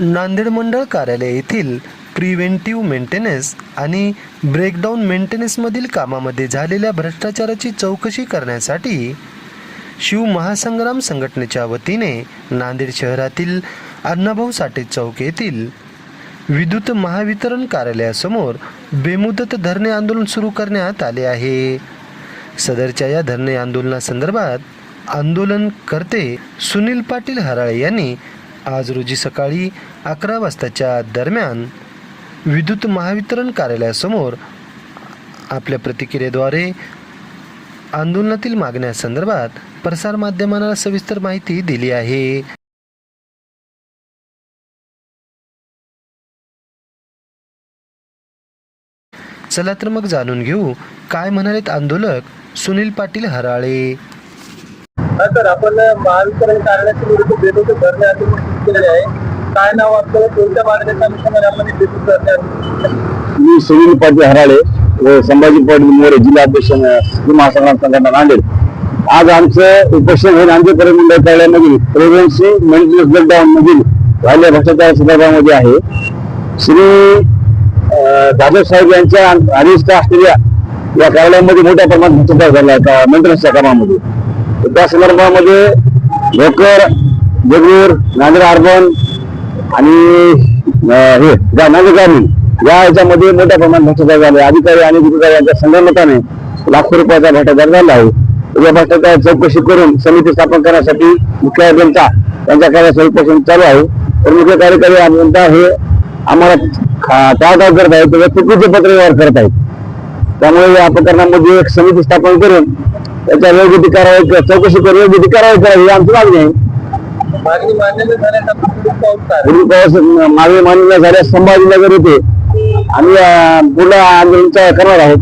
नांदेड मंडळ कार्यालय येथील प्रिव्हेंटिव्ह मेंटेनन्स आणि ब्रेकडाऊन मेंटेनन्समधील कामामध्ये झालेल्या भ्रष्टाचाराची चौकशी करण्यासाठी शिव महासंग्राम संघटनेच्या वतीने नांदेड शहरातील अण्णाभाऊ साठे चौक येथील विद्युत महावितरण कार्यालयासमोर बेमुदत धरणे आंदोलन सुरू करण्यात आले आहे. सदरच्या या धरणे आंदोलनासंदर्भात आंदोलनकर्ते सुनील पाटील हराळे यांनी आज रोजी सकाळी अकरा वाजताच्या दरम्यान विद्युत महावितरण कार्यालयासमोर आपल्या प्रतिक्रियेद्वारे आंदोलनातील मागण्यासंदर्भात प्रसारमाध्यमांना सविस्तर माहिती दिली आहे. चला तर मग जाणून घेऊ काय म्हणालेत आंदोलक सुनील पाटील हराळे. सर आपण महावितरण कार्यालयाच्या विरुद्ध धरणे आंदोलन केलेले आहे. काय नाव आपलं कोणत्या मागण्याच्या अनुषंगाने आपण हे बेदोस धरणे मी सुनील पाटील हराळे व संभाजी पाटील मोरे जिल्हा अध्यक्ष श्री महासंग्राम संघटना नांदेड. आज आमचं उपोषण हे नांदेड परिमंडळ कार्यालयामधील. प्रेग्नन्सी मेंटेनन्स ब्रेकडाऊन मधील झालेल्या भ्रष्टाचार संदर्भामध्ये आहे. श्री जाधव साहेब यांच्या अधीष्ट असलेल्या या कार्यालयामध्ये मोठ्या प्रमाणात भ्रष्टाचार झाला आहे मेंटेनन्सच्या कामामध्ये त्या संदर्भामध्ये भोकर जगूर नांदेड अर्बन आणि हे गा- नांदेड ग्रामीण या याच्यामध्ये मोठ्या प्रमाणात भ्रष्टाचार झाले. अधिकारी आणि अधिकारी यांच्या संगणकाने लाखो रुपयाचा भ्रष्टाचार झाला आहे. या भ्रष्टाचार चौकशी करून समिती स्थापन करण्यासाठी मुख्य अभियंता यांच्या कार्याचं उपोषण चालू आहे. तर मुख्य कार्यकारी अभियंता हे आम्हाला खा- करत आहेत किंवा चुकीचे पत्र व्यवहार करत आहेत त्यामुळे या प्रकरणामध्ये एक समिती स्थापन करून त्याच्या योग्य ती कारवाई चौकशी करून योग्य ती कारवाई करावी आमची मागणी आहे. मागणी मान्य झाल्यास आपण मान्य झाल्यास संभाजीनगर येथे आम्ही पुन्हा पुढे आंदोलन करणार आहोत.